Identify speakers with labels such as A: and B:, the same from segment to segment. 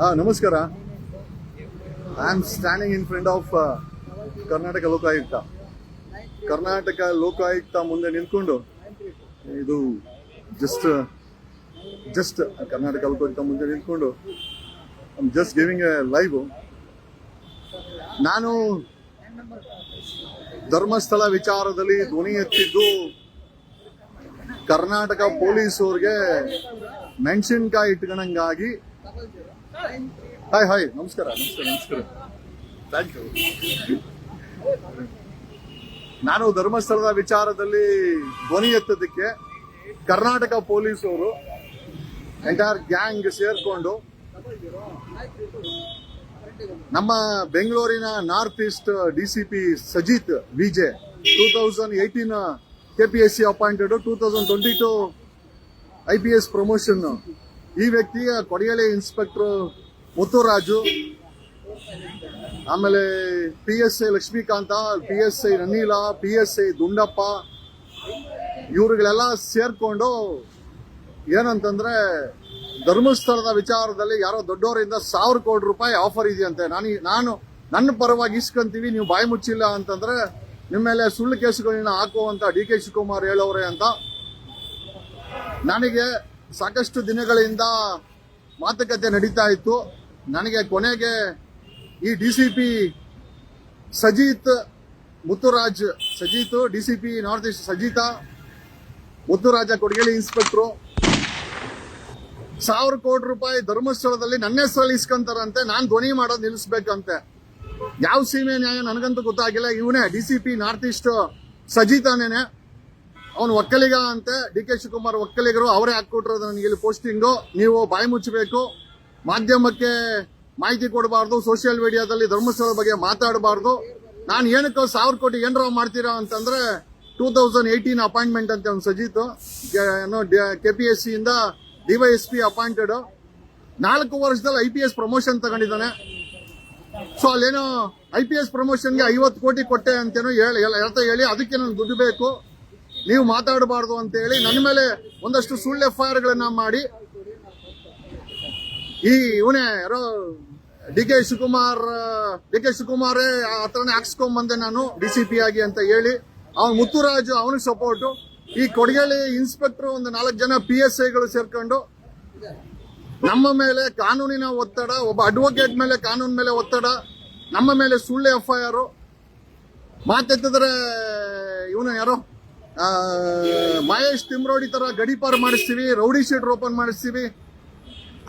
A: ಹಾ, ನಮಸ್ಕಾರ. I am standing in front of Karnataka Lokayukta Karnataka Lokayukta ಮುಂದೆ ನಿಂತ್ಕೊಂಡು, ಇದು ಜಸ್ಟ್ ಜಸ್ಟ್ ಕರ್ನಾಟಕ ಲೋಕಾಯುಕ್ತ ಮುಂದೆ ನಿಂತ್ಕೊಂಡು ಜಸ್ಟ್ ಗಿವಿಂಗ್ ಎ ಲೈವ್ ನಾನು ಧರ್ಮಸ್ಥಳ ವಿಚಾರದಲ್ಲಿ ಧ್ವನಿ ಎತ್ತಿದ್ದು ಕರ್ನಾಟಕ ಪೊಲೀಸ್ ಪೊಲೀಸವ್ರಿಗೆ ಮೆಣಸಿನ್ಕಾಯಿ ಇಟ್ಕೊಳಂಗಾಗಿ ಹಾಯ್ ಹಾಯ್ ನಮಸ್ಕಾರ ನಮಸ್ಕಾರ ನಮಸ್ಕಾರ. ಥ್ಯಾಂಕ್ ಯು ನಾನು ಧರ್ಮಸ್ಥಳದ ವಿಚಾರದಲ್ಲಿ ಧ್ವನಿ ಎತ್ತದಕ್ಕೆ ಕರ್ನಾಟಕ ಪೊಲೀಸವರು ಎಂಟೈರ್ ಗ್ಯಾಂಗ್ ಸೇರ್ಕೊಂಡು ನಮ್ಮ ಬೆಂಗಳೂರಿನ north east D C P Sajith V J two thousand eighteen KPSC appointed two thousand twenty two I P S promotion ಈ ವ್ಯಕ್ತಿಯ ಕೊಡಿಯಲೆ ಇನ್ಸ್ಪೆಕ್ಟರ್ ಮುತ್ತುರಾಜು, ಆಮೇಲೆ P S I Lakshmikanta P S I Anila P S I Dundappa, ಇವರುಗಳೆಲ್ಲ ಸೇರ್ಕೊಂಡು ಏನಂತಂದ್ರೆ ಧರ್ಮಸ್ಥಳದ ವಿಚಾರದಲ್ಲಿ ಯಾರೋ ದೊಡ್ಡವರಿಂದ ಸಾವಿರ ಕೋಟಿ ರೂಪಾಯಿ ಆಫರ್ ಇದೆಯಂತೆ. ನಾನು ನಾನು, ನನ್ನ ಪರವಾಗಿ ಇಸ್ಕೊಂತೀವಿ, ನೀವು ಬಾಯಿ ಮುಚ್ಚಿಲ್ಲ ಅಂತಂದ್ರೆ ನಿಮ್ಮ ಮೇಲೆ ಸುಳ್ಳು ಕೇಸುಗಳನ್ನ ಹಾಕುವಂತ ಡಿ ಕೆ ಶಿವಕುಮಾರ್ ಹೇಳೋರೆ ಅಂತ ನನಗೆ ಸಾಕಷ್ಟು ದಿನಗಳಿಂದ ಮಾತುಕತೆ ನಡೀತಾ ಇತ್ತು. ನನಗೆ ಕೊನೆಗೆ ಈ D C P Sajeeth Muthuraj, Sajeeth, D C P north east ಸಜೀತಾ, Muthuraja ಕೊಡಗೇಳಿ ಇನ್ಸ್ಪೆಕ್ಟ್ರು. ಸಾವಿರ ಕೋಟಿ ರೂಪಾಯಿ ಧರ್ಮಸ್ಥಳದಲ್ಲಿ ನನ್ನ ಹೆಸರಲ್ಲಿ ಇಸ್ಕೊಂತಾರಂತೆ, ನಾನು ಧ್ವನಿ ಮಾಡೋದು ನಿಲ್ಲಿಸ್ಬೇಕಂತೆ. ಯಾವ ಸೀಮೆ ನ್ಯಾಯ ನನಗಂತೂ ಗೊತ್ತಾಗಿಲ್ಲ. ಇವನೇ D C P north east ಸಜಿತಾನೇನೆ. ಅವನು ಒಕ್ಕಲಿಗ ಅಂತೆ. ಡಿ ಕೆ ಶಿವಕುಮಾರ್ ಒಕ್ಕಲಿಗರು, ಅವರೇ ಹಾಕೊಟ್ರೋದು ನನಗೆ ಇಲ್ಲಿ ಪೋಸ್ಟಿಂಗು ನೀವು ಬಾಯಿ ಮುಚ್ಚಬೇಕು. ಮಾಧ್ಯಮಕ್ಕೆ ಮಾಹಿತಿ ಕೊಡಬಾರ್ದು. ಸೋಷಿಯಲ್ ಮೀಡಿಯಾದಲ್ಲಿ ಧರ್ಮಸ್ಥಳದ ಬಗ್ಗೆ ಮಾತಾಡಬಾರ್ದು. ನಾನು ಏನಕ್ಕೆ ಸಾವಿರ ಕೋಟಿ ಏನರ ಮಾಡ್ತೀರಾ ಅಂತಂದ್ರೆ ಟೂ ತೌಸಂಡ್ ಏಯ್ಟೀನ್ ಅಪಾಯಿಂಟ್ಮೆಂಟ್ ಅಂತ ಒಂದು ಸಜೀತು. ಏನೋ ಕೆ ಪಿ ಎಸ್ ಸಿಯಿಂದ ಡಿವೈಎಸ್ಪಿ ಅಪಾಯಿಂಟೆಡ್ ನಾಲ್ಕು ವರ್ಷದಲ್ಲಿ ಐ ಪಿ ಎಸ್ ಪ್ರಮೋಷನ್ ತಗೊಂಡಿದ್ದಾನೆ. ಸೊ ಅಲ್ಲೇನೋ ಐ ಪಿ ಎಸ್ ಪ್ರಮೋಷನ್ಗೆ ಐವತ್ತು ಕೋಟಿ ಕೊಟ್ಟೆ ಅಂತೇನೋ ಹೇಳ್ತಾ ಹೇಳಿ, ಅದಕ್ಕೆ ನನ್ಗೆ ದುಡ್ಡು ಬೇಕು. ನೀವು ಮಾತಾಡಬಾರ್ದು ಅಂತ ಹೇಳಿ ನನ್ನ ಮೇಲೆ ಒಂದಷ್ಟು ಸುಳ್ಳು ಎಫ್ ಐ ಮಾಡಿ ಈ ಇವನೇ ಯಾರೋ D K Shivakumar, D K ಶಿವಕುಮಾರೇ ಹತ್ರನೇ ಹಾಕ್ಸ್ಕೊಂಡ್ ಬಂದೆ ನಾನು ಡಿ ಸಿ ಪಿ ಆಗಿ ಅಂತ ಹೇಳಿ ಅವನು ಮುತ್ತುರಾಜು ಅವನಿಗೆ ಸಪೋರ್ಟು ಈ ಕೊಡಗೇಳಿ ಇನ್ಸ್ಪೆಕ್ಟರ್ ಒಂದು ನಾಲ್ಕು ಜನ ಪಿ ಎಸ್ ಐಗಳು ಸೇರ್ಕೊಂಡು ನಮ್ಮ ಮೇಲೆ ಕಾನೂನಿನ ಒತ್ತಡ, ಒಬ್ಬ ಅಡ್ವೊಕೇಟ್ ಮೇಲೆ ಕಾನೂನು ಮೇಲೆ ಒತ್ತಡ, ನಮ್ಮ ಮೇಲೆ ಸುಳ್ಳು ಎಫ್ ಐ ಆರು ಮಾತೆತ್ತಿದ್ರೆ ಇವನು ಯಾರೋ ಮಹೇಶ್ ತಿಮ್ರೋಡಿ ತರ ಗಡಿಪಾರ್ ಮಾಡಿಸ್ತೀವಿ, ರೌಡಿ ಶೀಟ್ ಓಪನ್ ಮಾಡಿಸ್ತೀವಿ.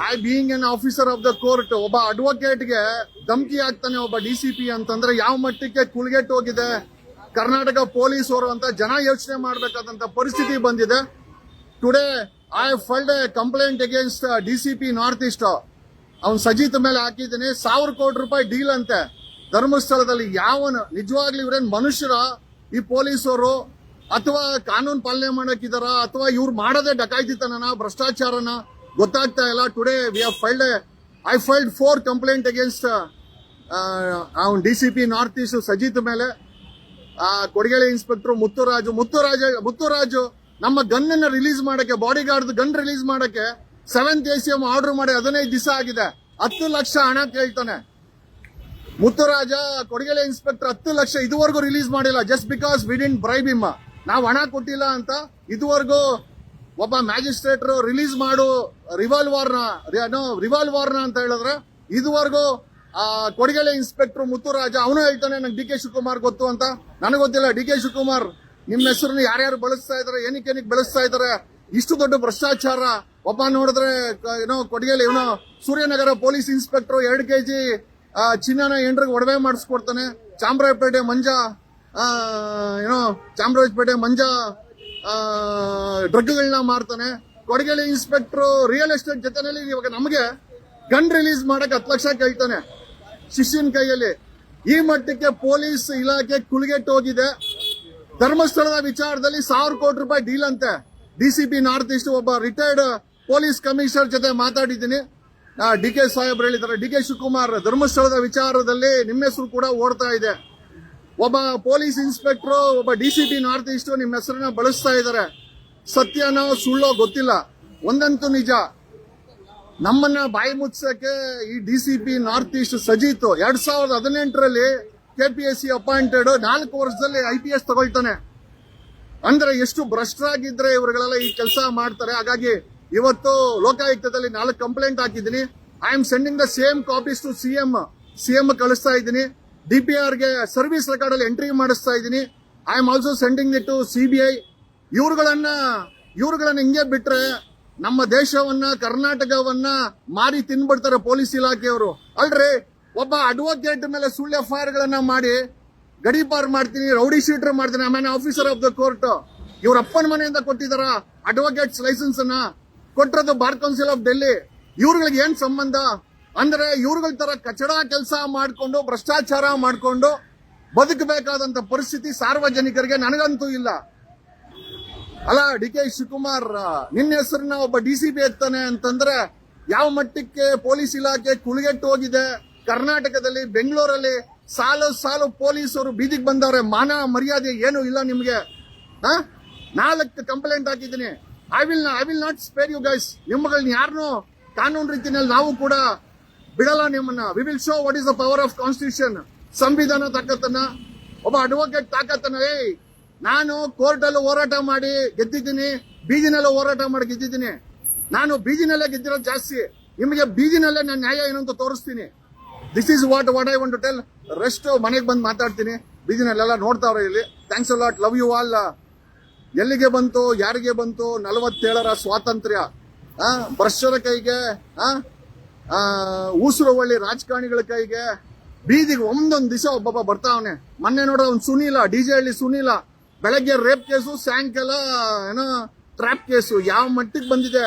A: I being an officer of the court ಒಬ್ಬ ಅಡ್ವೊಕೇಟ್ಗೆ ಧಮಕಿ ಆಗ್ತಾನೆ ಒಬ್ಬ ಡಿ ಸಿ ಪಿ ಅಂತಂದ್ರೆ ಯಾವ ಮಟ್ಟಕ್ಕೆ ಕುಲ್ಗೆಟ್ ಹೋಗಿದೆ, ಕರ್ನಾಟಕ ಪೊಲೀಸ್ ಅವರು ಅಂತ ಜನ ಯೋಚನೆ ಮಾಡಬೇಕಾದಂತ ಪರಿಸ್ಥಿತಿ ಬಂದಿದೆ. Today I filed a complaint against D C P north east ಅವ್ನು ಸಜಿತ್ ಮೇಲೆ ಹಾಕಿದ್ದೀನಿ, ಸಾವಿರ ಕೋಟಿ ರೂಪಾಯಿ ಡೀಲ್ ಅಂತೆ. ಧರ್ಮಸ್ಥಳದಲ್ಲಿ ಯಾವನು, ನಿಜವಾಗ್ಲೂ ಇವ್ರೇನ್ ಮನುಷ್ಯರ? ಈ ಪೊಲೀಸರು ಅಥವಾ ಕಾನೂನು ಪಾಲನೆ ಮಾಡಕ್ಕಿದಾರ ಅಥವಾ ಇವ್ರು ಮಾಡೋದೇ ಡಕಾಯ್ತಿತನ ಭ್ರಷ್ಟಾಚಾರನ? ಗೊತ್ತಾಗ್ತಾ ಇಲ್ಲ. Today we have filed I filed four complaint against ಅವ್ನು D C P north east Sajith ಮೇಲೆ. ಕೊಡಗೇಳಿ ಇನ್ಸ್ಪೆಕ್ಟರ್ ಮುತ್ತುರಾಜು. ಮುತ್ತುರಾಜ, ಮುತ್ತುರಾಜು ನಮ್ಮ ಗನ್ ಅನ್ನ ರಿಲೀಸ್ ಮಾಡಕ್ಕೆ ಬಾಡಿ ಗಾರ್ಡ್ ಗನ್ ರಿಲೀಸ್ ಮಾಡಕ್ಕೆ seventh A C M order ಮಾಡಿ ಹದಿನೈದು ದಿವಸ ಆಗಿದೆ. ಹತ್ತು ಲಕ್ಷ ಹಣ ಕೇಳ್ತಾನೆ. ಮುತ್ತುರಾಜ, ಕೊಡಗೇಳಿ ಇನ್ಸ್ಪೆಕ್ಟರ್ ಹತ್ತು ಲಕ್ಷ ಇದುವರೆಗೂ ರಿಲೀಸ್ ಮಾಡಿಲ್ಲ. Just because we didn't bribe him ನಾವು ಹಣ ಕೊಟ್ಟಿಲ್ಲ ಅಂತ ಇದುವರೆಗೂ ಒಬ್ಬ ಮ್ಯಾಜಿಸ್ಟ್ರೇಟ್ರು ರಿಲೀಸ್ ಮಾಡು ರಿವಾಲ್ವರ್ನ ರಿವಾಲ್ವರ್ನ ಅಂತ ಹೇಳಿದ್ರೆ ಇದುವರೆಗೂ ಆ ಕೊಡಗಲೆ ಇನ್ಸ್ಪೆಕ್ಟರ್ ಮುತ್ತುರಾಜ, ಅವನು ಹೇಳ್ತಾನೆ ನಂಗೆ ಡಿ ಕೆ ಶಿವಕುಮಾರ್ ಗೊತ್ತು ಅಂತ. ನನಗೆ ಗೊತ್ತಿಲ್ಲ, ಡಿ ಕೆ ಶಿವಕುಮಾರ್ ನಿಮ್ಮ ಹೆಸರನ್ನ ಯಾರ್ಯಾರು ಬಳಸ್ತಾ ಇದಾರೆ, ಏನಕ್ಕೆ ಏನಕ್ಕೆ ಬಳಸ್ತಾ ಇದಾರೆ, ಇಷ್ಟು ದೊಡ್ಡ ಭ್ರಷ್ಟಾಚಾರ. ಒಬ್ಬ ನೋಡಿದ್ರೆ ಏನೋ ಕೊಡಗೇಲಿ ಏನೋ ಸೂರ್ಯನಗರ ಪೊಲೀಸ್ ಇನ್ಸ್ಪೆಕ್ಟರ್ ಎರಡು ಕೆ ಜಿ ಚಿನ್ನನ ಎಂಟ್ರಿಗೆ ಒಡವೆ ಮಾಡಿಸ್ಕೊಡ್ತಾನೆ. ಚಾಮರಾಜಪೇಟೆ ಮಂಜ ಏನೋ ಚಾಮರಾಜಪೇಟೆ ಮಂಜ ಡ್ರಗ್ಗಳನ್ನ ಮಾರ್ತಾನೆ. ಕೊಡಗೇಲಿ ಇನ್ಸ್ಪೆಕ್ಟರ್ ರಿಯಲ್ ಎಸ್ಟೇಟ್ ಜೊತೆನಲ್ಲಿ ಇವಾಗ ನಮಗೆ ಗನ್ ರಿಲೀಸ್ ಮಾಡಕ್ಕೆ ಹತ್ತು ಲಕ್ಷ ಕೇಳ್ತಾನೆ ಶಿಷ್ಯನ ಕೈಯಲ್ಲಿ. ಈ ಮಟ್ಟಕ್ಕೆ ಪೊಲೀಸ್ ಇಲಾಖೆ ಕುಳಿಗೆಟ್ಟು ಹೋಗಿದೆ. ಧರ್ಮಸ್ಥಳದ ವಿಚಾರದಲ್ಲಿ ಸಾವಿರ ಕೋಟಿ ರೂಪಾಯಿ ಡೀಲ್ ಅಂತೆ. ಡಿಸಿಪಿ ನಾರ್ತ್ ಈಸ್ಟ್ ಒಬ್ಬ ರಿಟೈರ್ಡ್ ಪೊಲೀಸ್ ಕಮಿಷನರ್ ಜೊತೆ ಮಾತಾಡಿದ್ದೀನಿ. ಡಿ ಕೆ ಸಾಹೇಬ್ರು ಹೇಳಿದ್ದಾರೆ. ಡಿ ಕೆ ಶಿವಕುಮಾರ್, ಧರ್ಮಸ್ಥಳದ ವಿಚಾರದಲ್ಲಿ ನಿಮ್ಮ ಹೆಸರು ಕೂಡ ಓಡ್ತಾ ಇದೆ. ಒಬ್ಬ ಪೊಲೀಸ್ ಇನ್ಸ್ಪೆಕ್ಟರ್, ಒಬ್ಬ D C P north east ನಿಮ್ಮ ಹೆಸರನ್ನ ಬಳಸ್ತಾ ಇದ್ದಾರೆ ಸತ್ಯನೋ ಸುಳ್ಳೋ ಗೊತ್ತಿಲ್ಲ. ಒಂದಂತೂ ನಿಜ. ನಮ್ಮನ್ನ ಬಾಯಿ ಮುಚ್ಚಕ್ಕೆ ಈ D C P north east Sajith. ಎರಡ್ ಸಾವಿರದ ಹದಿನೆಂಟರಲ್ಲಿ ಕೆಪಿಎಸ್ಸಿ ಅಪಾಯಿಂಟೆಡ್ ನಾಲ್ಕು ವರ್ಷದಲ್ಲಿ ಐ ಪಿ ಎಸ್ ತಗೊಳ್ತಾನೆ. ಅಂದ್ರೆ ಎಷ್ಟು ಭ್ರಷ್ಟರಾಗಿದ್ರೆ ಇವರುಗಳೆಲ್ಲ ಈ ಕೆಲಸ ಮಾಡ್ತಾರೆ. ಹಾಗಾಗಿ ಇವತ್ತು ಲೋಕಾಯುಕ್ತದಲ್ಲಿ ನಾಲ್ಕು ಕಂಪ್ಲೇಂಟ್ ಹಾಕಿದ್ದೀನಿ. I am sending the same copies to CM CM ಕಳಿಸ್ತಾ ಇದ್ದೀನಿ. ಡಿಪಿಆರ್ಗೆ ಸರ್ವಿಸ್ ರೆಕಾರ್ಡ್ ಅಲ್ಲಿ ಎಂಟ್ರಿ ಮಾಡಿಸ್ತಾ ಇದ್ದೀನಿ. I am also sending it to I ಇವ್ರುಗಳನ್ನ ಇವ್ರುಗಳನ್ನ ಹಿಂಗೆ ಬಿಟ್ರೆ ನಮ್ಮ ದೇಶವನ್ನ, ಕರ್ನಾಟಕವನ್ನ ಮಾರಿ ತಿನ್ಬಿಡ್ತಾರೆ ಪೊಲೀಸ್ ಇಲಾಖೆಯವರು. ಅಲ್ರಿ, ಒಬ್ಬ ಅಡ್ವೊಕೇಟ್ ಮೇಲೆ ಸುಳ್ಳು ಎಫ್ ಗಳನ್ನ ಮಾಡಿ ಗಡೀಪಾರ್ ಮಾಡ್ತೀನಿ ರೌಡಿ ಶೀಟರ್ ಮಾಡ್ತೀನಿ ಆಮೇಲೆ ಆಫೀಸರ್ ಆಫ್ ದ ಕೋರ್ಟ್ ಇವ್ರ ಅಪ್ಪನ ಮನೆಯಿಂದ ಕೊಟ್ಟಿದಾರ ಅಡ್ವೊಕೇಟ್ಸ್ ಲೈಸೆನ್ಸ್ ಅನ್ನ. ಕೊಟ್ಟಿರೋದು ಬಾರ್ ಕೌನ್ಸಿಲ್ ಆಫ್ ಡೆಲ್ಲಿ ಇವ್ರುಗಳಿಗೆ ಏನ್ ಸಂಬಂಧ? ಅಂದ್ರೆ ಇವ್ರುಗಳ ತರ ಕಚಡ ಕೆಲಸ ಮಾಡಿಕೊಂಡು, ಭ್ರಷ್ಟಾಚಾರ ಮಾಡಿಕೊಂಡು ಬದುಕಬೇಕಾದಂತ ಪರಿಸ್ಥಿತಿ ಸಾರ್ವಜನಿಕರಿಗೆ ನನಗಂತೂ ಇಲ್ಲ. ಅಲ್ಲ, ಡಿ ಕೆ ಶಿವಕುಮಾರ್, ನಿನ್ನ ಹೆಸರನ್ನ ಒಬ್ಬ ಡಿ ಸಿ ಪಿ ಎತ್ತಾನೆ ಅಂತಂದ್ರೆ ಯಾವ ಮಟ್ಟಕ್ಕೆ ಪೊಲೀಸ್ ಇಲಾಖೆ ಕುಳಿಗೆಟ್ಟು ಹೋಗಿದೆ? ಕರ್ನಾಟಕದಲ್ಲಿ, ಬೆಂಗಳೂರಲ್ಲಿ ಸಾಲು ಸಾಲು ಪೊಲೀಸರು ಬೀದಿಗೆ ಬಂದವ್ರೆ, ಮಾನ ಮರ್ಯಾದೆ ಏನು ಇಲ್ಲ ನಿಮಗೆ? ನಾಲ್ಕು ಕಂಪ್ಲೇಂಟ್ ಹಾಕಿದ್ದೀನಿ. I will I will not spare you guys ನಿಮ್ಮಗಳನ್ನ ಯಾರನ್ನೂ ಕಾನೂನು ರೀತಿಯಲ್ಲಿ ನಾವು ಕೂಡ ಬಿಡಲ್ಲ ನಿಮ್ಮನ್ನ. We will show what is the power of constitution ಸಂವಿಧಾನ ತಾಕತ್ತನ್ನ, ಒಬ್ಬ ಅಡ್ವೊಕೇಟ್ ತಾಕತ್ತನ ಏಯ್, ನಾನು ಕೋರ್ಟ್ ಅಲ್ಲಿ ಹೋರಾಟ ಮಾಡಿ ಗೆದ್ದಿದ್ದೀನಿ, ಬೀದಿನಲ್ಲೂ ಹೋರಾಟ ಮಾಡಿ ಗೆದ್ದಿದ್ದೀನಿ. ನಾನು ಬೀದಿನಲ್ಲೇ ಗೆದ್ದಿರೋದು ಜಾಸ್ತಿ. ನಿಮಗೆ ಬೀದಿನಲ್ಲೇ ನಾನು ನ್ಯಾಯ ಏನು ಅಂತ ತೋರಿಸ್ತೀನಿ. This is what what I want to tell rest ಮನೆಗೆ ಬಂದು ಮಾತಾಡ್ತೀನಿ. ಬೀದಿನಲ್ಲೆಲ್ಲ ನೋಡ್ತಾವ್ರೆ ಇಲ್ಲಿ. Thanks lot love you all ಎಲ್ಲಿಗೆ ಬಂತು, ಯಾರಿಗೆ ಬಂತು, ನಲವತ್ತೇಳರ ಸ್ವಾತಂತ್ರ್ಯ. ಭ್ರಷ್ಟರ ಕೈಗೆ, ಆ ಆ, ರಾಜಕಾರಣಿಗಳ ಕೈಗೆ ಬೀದಿಗೆ ಒಂದೊಂದು ದಿವಸ ಒಬ್ಬೊಬ್ಬ ಬರ್ತಾವನೆ ಮೊನ್ನೆ ನೋಡ ಅವ್ನು ಸುನೀಲ ಡಿ ಜೆ ಹಳ್ಳಿ ಸುನೀಲ ಬೆಳಗ್ಗೆ ರೇಪ್ ಕೇಸು ಸಾಯಂಕಾಲ ಏನೋ ಟ್ರಾಪ್ ಕೇಸು ಯಾವ ಮಟ್ಟಿಗೆ ಬಂದಿದೆ